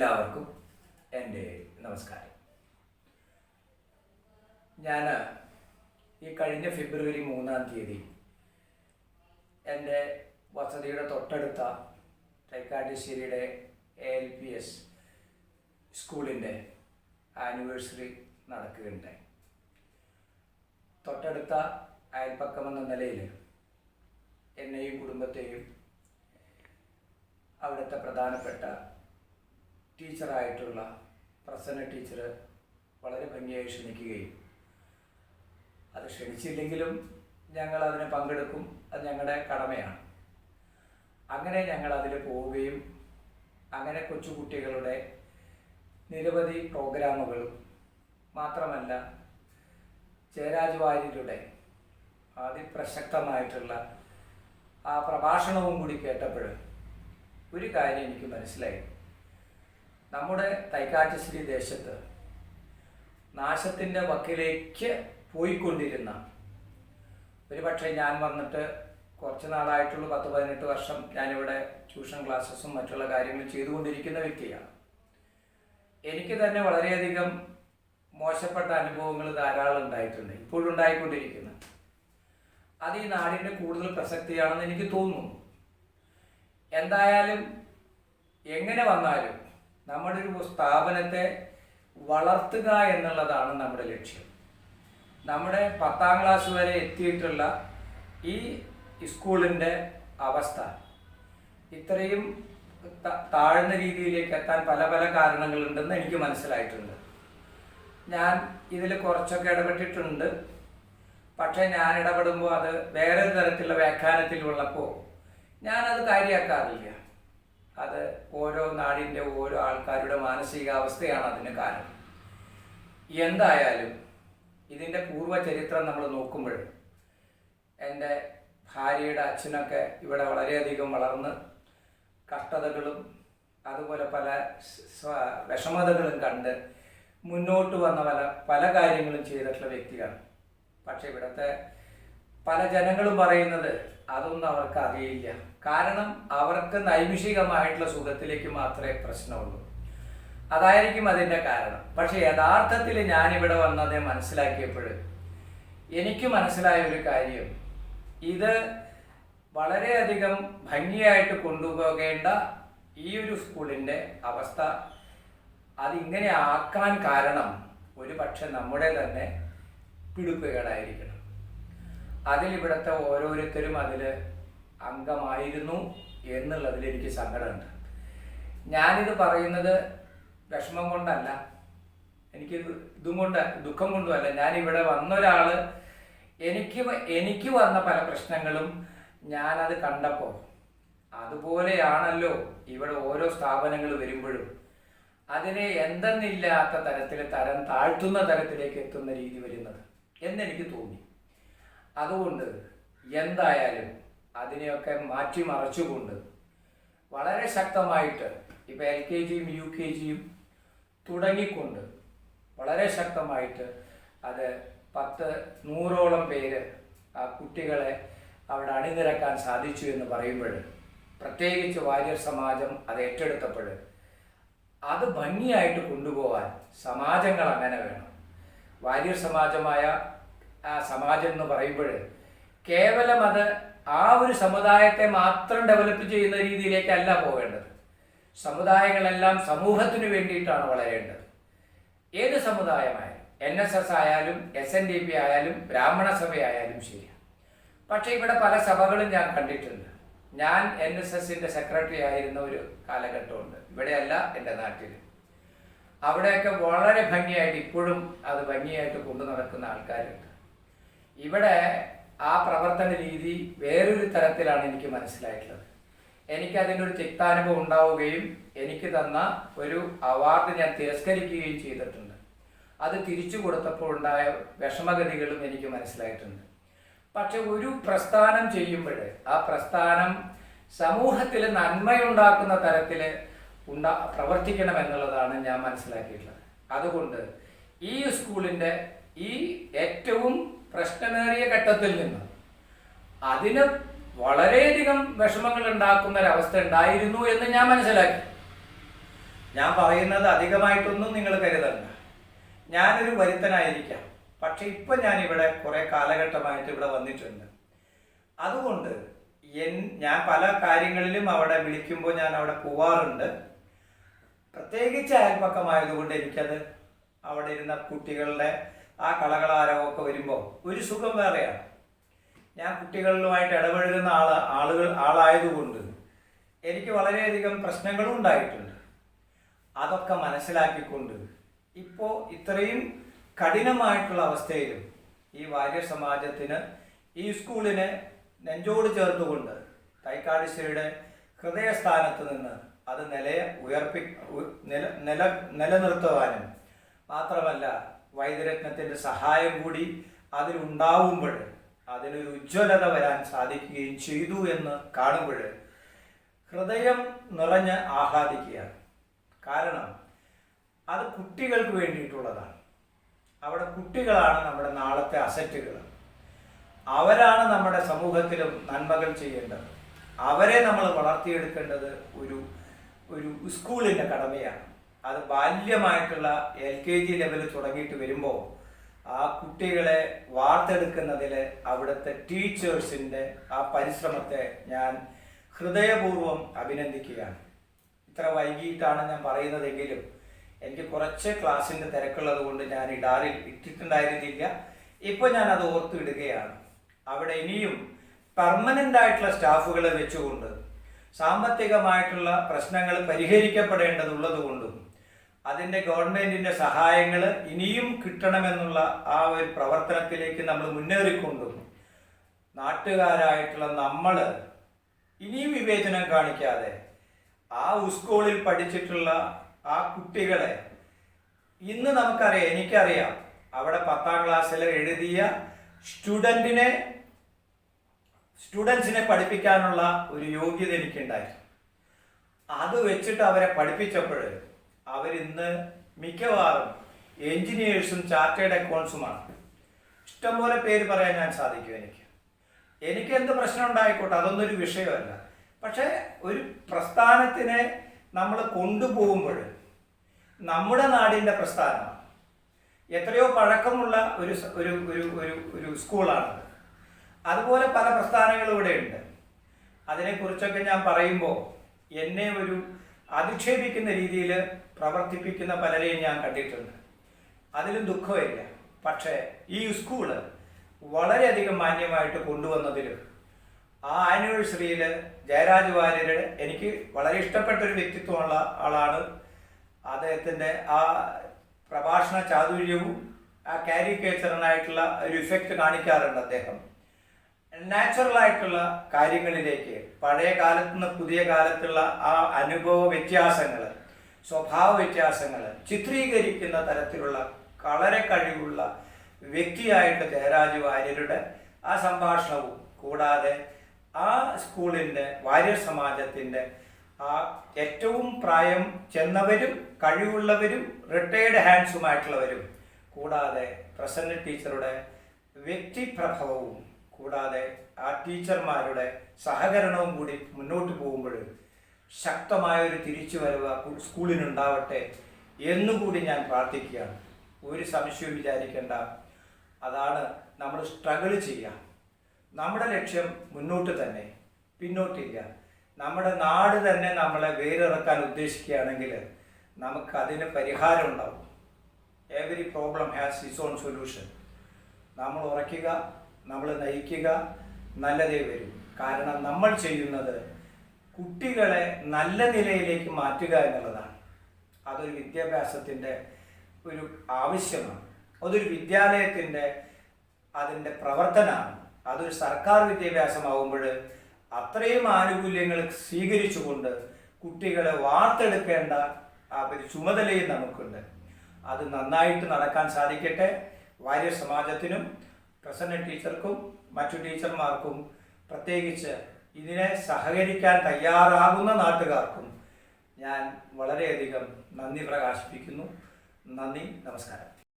എല്ലാവർക്കും എന്റെ നമസ്കാരം. ഞാൻ ഈ കഴിഞ്ഞ ഫെബ്രുവരി മൂന്നാം തീയതി എന്റെ വസതിയുടെ തൊട്ടടുത്ത തൈക്കാട്ടുശ്ശേരിയുടെ എ എൽ പി എസ് സ്കൂളിന്റെ ആനിവേഴ്സറി നടക്കുകയുണ്ടായി. തൊട്ടടുത്ത അയൽപ്പക്കമെന്ന നിലയിൽ എന്നെയും കുടുംബത്തെയും അവിടുത്തെ പ്രധാനപ്പെട്ട ടീച്ചറായിട്ടുള്ള പ്രസന്ന ടീച്ചർ വളരെ ഭംഗിയായി ക്ഷണിക്കുകയും അത് ക്ഷണിച്ചില്ലെങ്കിലും ഞങ്ങൾ അതിന് പങ്കെടുക്കും. അത് ഞങ്ങളുടെ കടമയാണ്. അങ്ങനെ ഞങ്ങൾ അതിൽ പോവുകയും അങ്ങനെ കൊച്ചുകുട്ടികളുടെ നിരവധി പ്രോഗ്രാമുകൾ മാത്രമല്ല ജയരാജ് വാര്യരുടെ അതിപ്രസക്തമായിട്ടുള്ള ആ പ്രഭാഷണവും കൂടി കേട്ടപ്പോൾ ഒരു കാര്യം എനിക്ക് മനസ്സിലായി. നമ്മുടെ തൈക്കാട്ടുശ്ശേരി ദേശത്ത് നാശത്തിന്റെ വക്കിലേക്ക് പോയിക്കൊണ്ടിരുന്ന ഒരുപക്ഷെ ഞാൻ വന്നിട്ട് കുറച്ച് നാളായിട്ടുള്ള പത്ത് പതിനെട്ട് വർഷം ഞാനിവിടെ ട്യൂഷൻ ക്ലാസ്സസും മറ്റുള്ള കാര്യങ്ങളും ചെയ്തുകൊണ്ടിരിക്കുന്ന വ്യക്തിയാണ്. എനിക്ക് തന്നെ വളരെയധികം മോശപ്പെട്ട അനുഭവങ്ങൾ ധാരാളം ഉണ്ടായിട്ടുണ്ട് ഇപ്പോഴും ഉണ്ടായിക്കൊണ്ടിരിക്കുന്നു. അത് ഈ നാടിന്റെ കൂടുതൽ പ്രസക്തിയാണെന്ന് എനിക്ക് തോന്നുന്നു. എന്തായാലും എങ്ങനെ വന്നാലും നമ്മുടെ ഒരു സ്ഥാപനത്തെ വളർത്തുക എന്നുള്ളതാണ് നമ്മുടെ ലക്ഷ്യം. നമ്മുടെ പത്താം ക്ലാസ് വരെ എത്തിയിട്ടുള്ള ഈ സ്കൂളിന്റെ അവസ്ഥ. ഇത്രയും താഴ്ന്ന രീതിയിലേക്ക് എത്താൻ പല പല കാരണങ്ങളുണ്ടെന്ന് എനിക്ക് മനസ്സിലായിട്ടുണ്ട്. ഞാൻ ഇതിൽ കുറച്ചൊക്കെ ഇടപെട്ടിട്ടുണ്ട്. പക്ഷേ ഞാൻ ഇടപെടുമ്പോൾ അത് വേറെ തരത്തിലുള്ള വ്യാഖ്യാനത്തിൽ ഉള്ളപ്പോൾ ഞാനത് കാര്യമാക്കാറില്ല അത് ഓരോ നാടിന്റെ ഓരോ ആൾക്കാരുടെ മാനസികാവസ്ഥയാണ് അതിന് കാരണം. എന്തായാലും ഇതിന്റെ പൂർവചരിത്രം നമ്മൾ നോക്കുമ്പോൾ എന്റെ ഭാര്യയുടെ അച്ഛനൊക്കെ ഇവിടെ വളരെയധികം വളർന്ന് കഷ്ടതകളും അതുപോലെ പല വിഷമതകളും കണ്ട് മുന്നോട്ട് വന്ന പല പല കാര്യങ്ങളും ചെയ്തിട്ടുള്ള വ്യക്തിയാണ്. പക്ഷെ ഇവിടുത്തെ പല ജനങ്ങളും പറയുന്നത് അതൊന്നും അവർക്ക് അറിയില്ല. കാരണം അവർക്ക് നൈമിഷികമായിട്ടുള്ള സുഖത്തിലേക്ക് മാത്രമേ പ്രശ്നമുള്ളൂ. അതായിരിക്കും അതിന്റെ കാരണം. പക്ഷേ യഥാർത്ഥത്തിൽ ഞാനിവിടെ വന്നത് മനസ്സിലാക്കിയപ്പോൾ എനിക്ക് മനസ്സിലായ ഒരു കാര്യം. ഇത് വളരെയധികം ഭംഗിയായിട്ട് കൊണ്ടുപോകേണ്ട ഈ ഒരു സ്കൂളിന്റെ അവസ്ഥ അതിങ്ങനെ ആക്കാൻ കാരണം ഒരു പക്ഷെ നമ്മുടെ തന്നെ അതിൽ ഇവിടുത്തെ ഓരോരുത്തരും അതിൽ അംഗമായിരുന്നു എന്നുള്ളതിൽ എനിക്ക് സങ്കടമുണ്ട്. ഞാനിത് പറയുന്നത് വിഷമം കൊണ്ടല്ല. എനിക്ക് ഇത് കൊണ്ട് ദുഃഖം കൊണ്ടുമല്ല ഞാൻ ഇവിടെ വന്ന ഒരാൾ എനിക്ക് എനിക്ക് വന്ന പല പ്രശ്നങ്ങളും ഞാനത് കണ്ടപ്പോൾ അതുപോലെയാണല്ലോ ഇവിടെ ഓരോ സ്ഥാപനങ്ങൾ വരുമ്പോഴും. അതിനെ എന്തെന്നില്ലാത്ത തരത്തിൽ തരം താഴ്ത്തുന്ന തരത്തിലേക്ക് എത്തുന്ന രീതി വരുന്നത് എന്നെനിക്ക് തോന്നി. അതുകൊണ്ട് എന്തായാലും അതിനെയൊക്കെ മാറ്റിമറച്ചുകൊണ്ട് വളരെ ശക്തമായിട്ട് ഇപ്പം എൽ കെ ജിയും യു കെ ജിയും തുടങ്ങിക്കൊണ്ട് വളരെ ശക്തമായിട്ട് അത് പത്ത് നൂറോളം പേര് ആ കുട്ടികളെ അവിടെ അണിനിരക്കാൻ സാധിച്ചു എന്ന് പറയുമ്പോൾ പ്രത്യേകിച്ച് വാര്യർ സമാജം അത് ഏറ്റെടുത്തപ്പോൾ അത് ഭംഗിയായിട്ട് കൊണ്ടുപോകാൻ സമാജങ്ങൾ അങ്ങനെ വേണം. വാര്യർ സമാജമായ ആ സമാജം എന്ന് പറയുമ്പോൾ കേവലം അത് ആ ഒരു സമുദായത്തെ മാത്രം ഡെവലപ്പ് ചെയ്യുന്ന രീതിയിലേക്കല്ല പോകേണ്ടത്. സമുദായങ്ങളെല്ലാം സമൂഹത്തിന് വേണ്ടിയിട്ടാണ് വളരേണ്ടത്. ഏത് സമുദായമായാലും എൻ എസ് എസ് ആയാലും എസ് എൻ ഡി പി ആയാലും ബ്രാഹ്മണ സഭയായാലും ശരിയാണ് ശരി പക്ഷേ ഇവിടെ പല സഭകളും ഞാൻ കണ്ടിട്ടുണ്ട്. ഞാൻ എൻ എസ് എസിന്റെ സെക്രട്ടറി ആയിരുന്ന ഒരു കാലഘട്ടമുണ്ട്. ഇവിടെയല്ല എന്റെ നാട്ടിൽ അവിടെയൊക്കെ വളരെ ഭംഗിയായിട്ട് ഇപ്പോഴും അത് ഭംഗിയായിട്ട് കൊണ്ടു നടക്കുന്ന ആൾക്കാരുണ്ട്. ഇവിടെ ആ പ്രവർത്തന രീതി വേറൊരു തരത്തിലാണ് എനിക്ക് മനസ്സിലായിട്ടുള്ളത്. എനിക്ക് അതിന്റെ ഒരു തിക്താനുഭവം ഉണ്ടാവുകയും എനിക്ക് തന്ന ഒരു അവാർഡ് ഞാൻ തിരസ്കരിക്കുകയും ചെയ്തിട്ടുണ്ട്. അത് തിരിച്ചു കൊടുത്തപ്പോൾ ഉണ്ടായ വിഷമഗതികളും എനിക്ക് മനസ്സിലായിട്ടുണ്ട്. പക്ഷെ ഒരു പ്രസ്ഥാനം ചെയ്യുമ്പോൾ ആ പ്രസ്ഥാനം സമൂഹത്തിൽ നന്മയുണ്ടാക്കുന്ന തരത്തിൽ ഉണ്ടാ പ്രവർത്തിക്കണം എന്നുള്ളതാണ് ഞാൻ മനസ്സിലാക്കിയിട്ടുള്ളത്. അതുകൊണ്ട് ഈ സ്കൂളിന്റെ ഈ ഏറ്റവും പ്രശ്നമേറിയ ഘട്ടത്തിൽ നിന്ന്. അതിന് വളരെയധികം വിഷമങ്ങൾ ഉണ്ടാക്കുന്ന ഒരവസ്ഥ ഉണ്ടായിരുന്നു എന്ന് ഞാൻ മനസ്സിലാക്കി. ഞാൻ പറയുന്നത് അധികമായിട്ടൊന്നും നിങ്ങൾ കരുതണ്ട. ഞാനൊരു വരുത്തനായിരിക്കാം. പക്ഷെ ഇപ്പം ഞാൻ ഇവിടെ കുറേ കാലഘട്ടമായിട്ട് ഇവിടെ വന്നിട്ടുണ്ട്. അതുകൊണ്ട് എൻ ഞാൻ പല കാര്യങ്ങളിലും അവിടെ വിളിക്കുമ്പോൾ ഞാൻ അവിടെ പോവാറുണ്ട്. പ്രത്യേകിച്ച് അയൽപ്പക്കമായതുകൊണ്ട് എനിക്കത് അവിടെ ഇരുന്ന കുട്ടികളുടെ ആ കളകളാരവമൊക്കെ വരുമ്പോൾ ഒരു സുഖം വേറെയാണ് ഞാൻ കുട്ടികളിലുമായിട്ട് ഇടപഴകുന്ന ആൾ ആളുകൾ ആളായതുകൊണ്ട് എനിക്ക് വളരെയധികം പ്രശ്നങ്ങളും ഉണ്ടായിട്ടുണ്ട്. അതൊക്കെ മനസ്സിലാക്കിക്കൊണ്ട് ഇപ്പോൾ ഇത്രയും കഠിനമായിട്ടുള്ള അവസ്ഥയിലും ഈ വാര്യ സമാജത്തിന് ഈ സ്കൂളിനെ നെഞ്ചോട് ചേർത്തുകൊണ്ട് തൈക്കാടിശ്ശേരിയുടെ ഹൃദയസ്ഥാനത്ത് നിന്ന് അത് നിലയെ ഉയർപ്പി നില നില നിലനിർത്തുവാനും മാത്രമല്ല വൈദ്യരത്നത്തിന്റെ സഹായം കൂടി അതിലുണ്ടാവുമ്പോൾ അതിനൊരു ഉജ്ജ്വലത വരാൻ സാധിക്കുകയും ചെയ്തു എന്ന് കാണുമ്പോൾ ഹൃദയം നിറഞ്ഞ് ആഹ്ലാദിക്കുകയാണ്. കാരണം അത് കുട്ടികൾക്ക് വേണ്ടിയിട്ടുള്ളതാണ്. അവിടെ കുട്ടികളാണ് നമ്മുടെ നാളത്തെ അസറ്റുകൾ. അവരാണ് നമ്മുടെ സമൂഹത്തിലും നന്മകൾ ചെയ്യേണ്ടത്. അവരെ നമ്മൾ വളർത്തിയെടുക്കേണ്ടത് ഒരു ഒരു സ്കൂളിന്റെ കടമയാണ്. അത് ബാല്യമായിട്ടുള്ള എൽ കെ ജി ലെവൽ തുടങ്ങിയിട്ട് വരുമ്പോൾ ആ കുട്ടികളെ വാർത്തെടുക്കുന്നതിൽ അവിടുത്തെ ടീച്ചേഴ്സിന്റെ ആ പരിശ്രമത്തെ ഞാൻ ഹൃദയപൂർവം അഭിനന്ദിക്കുകയാണ്. ഇത്ര വൈകിട്ടാണ് ഞാൻ പറയുന്നതെങ്കിലും എനിക്ക് കുറച്ച് ക്ലാസ്സിന്റെ തിരക്കുള്ളത് കൊണ്ട് ഞാൻ ഇടാറിൽ ഇട്ടിട്ടുണ്ടായിരുന്നില്ല. ഇപ്പോൾ ഞാൻ അത് ഓർത്തിടുകയാണ്. അവിടെ ഇനിയും പെർമനന്റ് ആയിട്ടുള്ള സ്റ്റാഫുകളെ വെച്ചുകൊണ്ട് സാമ്പത്തികമായിട്ടുള്ള പ്രശ്നങ്ങൾ പരിഹരിക്കപ്പെടേണ്ടതുള്ളത് കൊണ്ടും അതിന്റെ ഗവൺമെന്റിന്റെ സഹായങ്ങൾ ഇനിയും കിട്ടണമെന്നുള്ള ആ ഒരു പ്രവർത്തനത്തിലേക്ക് നമ്മൾ മുന്നേറിക്കൊണ്ടും നാട്ടുകാരായിട്ടുള്ള നമ്മൾ ഇനിയും വിവേചനം കാണിക്കാതെ ആ സ്കൂളിൽ പഠിച്ചിട്ടുള്ള ആ കുട്ടികളെ ഇന്ന് നമുക്കറിയാം എനിക്കറിയാം. അവിടെ പത്താം ക്ലാസ്സിൽ എഴുതിയ സ്റ്റുഡന്റിനെ സ്റ്റുഡൻസിനെ പഠിപ്പിക്കാനുള്ള ഒരു യോഗ്യത എനിക്കുണ്ടായി. അത് വെച്ചിട്ട് അവരെ പഠിപ്പിച്ചപ്പോൾ അവരിന്ന് മിക്കവാറും എഞ്ചിനീയേഴ്സും ചാർട്ടേഡ് അക്കൗണ്ട്സുമാണ്. ഇഷ്ടംപോലെ പേര് പറയാൻ ഞാൻ സാധിക്കും എനിക്ക്. എനിക്ക് എന്ത് പ്രശ്നം ഉണ്ടായിക്കോട്ടെ അതൊന്നും ഒരു വിഷയമല്ല. പക്ഷേ ഒരു പ്രസ്ഥാനത്തിനെ നമ്മൾ കൊണ്ടുപോകുമ്പോൾ നമ്മുടെ നാടിന്റെ പ്രസ്ഥാനമാണ് എത്രയോ പഴക്കമുള്ള ഒരു ഒരു ഒരു ഒരു ഒരു സ്കൂളാണത്. അതുപോലെ പല പ്രസ്ഥാനങ്ങളും ഇവിടെ ഉണ്ട് അതിനെക്കുറിച്ചൊക്കെ ഞാൻ പറയുമ്പോൾ എന്നെ ഒരു അധിക്ഷേപിക്കുന്ന രീതിയിൽ പ്രവർത്തിപ്പിക്കുന്ന പലരെയും ഞാൻ കണ്ടിട്ടുണ്ട്. അതിലും ദുഃഖമില്ല. പക്ഷേ ഈ സ്കൂൾ വളരെയധികം മാന്യമായിട്ട് കൊണ്ടുവന്നതിലും ആ ആനിവേഴ്സറിയിൽ ജയരാജ് വാര്യരുടെ എനിക്ക് വളരെ ഇഷ്ടപ്പെട്ട ഒരു വ്യക്തിത്വമുള്ള ആളാണ്. അദ്ദേഹത്തിന്റെ ആ പ്രഭാഷണ ചാതുര്യവും ആ കാരിക്കേച്ചറിനായിട്ടുള്ള ഒരു ഇഫക്റ്റ് കാണിക്കാറുണ്ട് അദ്ദേഹം. നാച്ചുറൽ ആയിട്ടുള്ള കാര്യങ്ങളിലേക്ക് പഴയ കാലത്ത് നിന്ന് പുതിയ കാലത്തുള്ള ആ അനുഭവ വ്യത്യാസങ്ങൾ സ്വഭാവ വ്യത്യാസങ്ങൾ ചിത്രീകരിക്കുന്ന തരത്തിലുള്ള വളരെ കഴിവുള്ള വ്യക്തിയായിട്ട് ജയരാജ് വാര്യരുടെ ആ സംഭാഷണവും കൂടാതെ ആ സ്കൂളിന്റെ വാര്യർ സമാജത്തിന്റെ ആ ഏറ്റവും പ്രായം ചെന്നവരും കഴിവുള്ളവരും റിട്ടയർഡ് ഹാൻഡ്സുമായിട്ടുള്ളവരും കൂടാതെ പ്രസന്ന ടീച്ചറുടെ വ്യക്തിപ്രഭവവും കൂടാതെ ആ ടീച്ചർമാരുടെ സഹകരണവും കൂടി മുന്നോട്ട് പോകുമ്പോൾ ശക്തമായ ഒരു തിരിച്ചുവരവ് സ്കൂളിനുണ്ടാവട്ടെ എന്നുകൂടി ഞാൻ പ്രാർത്ഥിക്കുകയാണ്. ഒരു സംശയവും വിചാരിക്കേണ്ട. അതാണ് നമ്മൾ സ്ട്രഗിൾ ചെയ്യുക. നമ്മുടെ ലക്ഷ്യം മുന്നോട്ട് തന്നെ പിന്നോട്ടില്ല. നമ്മുടെ നാട് തന്നെ നമ്മളെ വേരിറക്കാൻ ഉദ്ദേശിക്കുകയാണെങ്കിൽ നമുക്ക് അതിന് പരിഹാരം ഉണ്ടാവും. Every problem has its own solution നമ്മൾ ഉറയ്ക്കുക നമ്മൾ നയിക്കുക നല്ലതേ വരും. കാരണം നമ്മൾ ചെയ്യുന്നത് കുട്ടികളെ നല്ല നിലയിലേക്ക് മാറ്റുക എന്നുള്ളതാണ്. അതൊരു വിദ്യാഭ്യാസത്തിന്റെ ഒരു ആവശ്യമാണ്. അതൊരു വിദ്യാലയത്തിന്റെ അതിന്റെ പ്രവർത്തനമാണ്. അതൊരു സർക്കാർ വിദ്യാഭ്യാസമാകുമ്പോൾ അത്രയും ആനുകൂല്യങ്ങൾ സ്വീകരിച്ചുകൊണ്ട് കുട്ടികളെ വാർത്തെടുക്കേണ്ട ഒരു ചുമതലയും നമുക്കുണ്ട്. അത് നന്നായിട്ട് നടക്കാൻ സാധിക്കട്ടെ. വാര്യ സമാജത്തിനും പ്രസന്ന ടീച്ചർക്കും മറ്റു ടീച്ചർമാർക്കും പ്രത്യേകിച്ച് ഇതിനെ സഹകരിക്കാൻ തയ്യാറാകുന്ന നാട്ടുകാർക്കും ഞാൻ വളരെയധികം നന്ദി പ്രകാശിപ്പിക്കുന്നു. നന്ദി നമസ്കാരം.